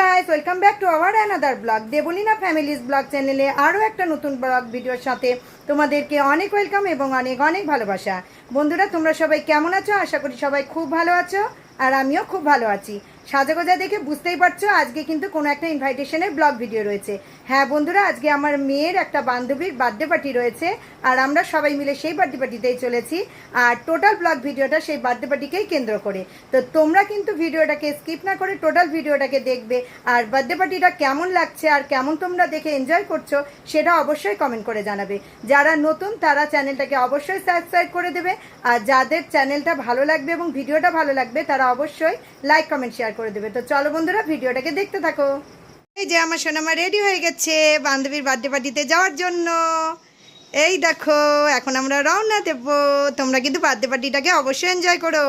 Welcome back to our another blog Debolina family's blog চ্যানেলে আরও একটা নতুন ব্লগ ভিডিওর সাথে তোমাদেরকে অনেক ওয়েলকাম এবং অনেক অনেক ভালোবাসা। বন্ধুরা, তোমরা সবাই কেমন আছো? আশা করি সবাই খুব ভালো আছো, আর আমিও খুব ভালো আছি। সাজাগোজা দেখে বুঝতেই পারছ, আজকে কিন্তু কোনো একটা ইনভাইটেশনের ব্লগ ভিডিও রয়েছে। হ্যাঁ বন্ধুরা, আজকে আমার মেয়ের একটা বান্ধবীর বার্থডে পার্টি রয়েছে, আর আমরা সবাই মিলে সেই বার্থডে পার্টিতেই চলেছি। আর টোটাল ব্লগ ভিডিওটা সেই বার্থডে পার্টিকেই কেন্দ্র করে। তো তোমরা কিন্তু ভিডিওটাকে স্কিপ না করে টোটাল ভিডিওটাকে দেখবে, আর বার্থডে পার্টিটা কেমন লাগছে আর কেমন তোমরা দেখে এনজয় করছ, সেটা অবশ্যই কমেন্ট করে জানাবে। যারা নতুন, তারা চ্যানেলটাকে অবশ্যই সাবস্ক্রাইব করে দেবে, আর যাদের চ্যানেলটা ভালো লাগবে এবং ভিডিওটা ভালো লাগবে, তারা অবশ্যই লাইক কমেন্ট শেয়ার করে দেবে। তো চলো বন্ধুরা, ভিডিওটাকে দেখতে থাকো। এই যে আমার সোনামা রেডি হয়ে গেছে বান্ধবীর বার্থডে পার্টিতে যাওয়ার জন্য। এই দেখো, এখন আমরা রওনা দেবো। তোমরা কিন্তু বার্থডে পার্টিটাকে অবশ্যই এনজয় করো।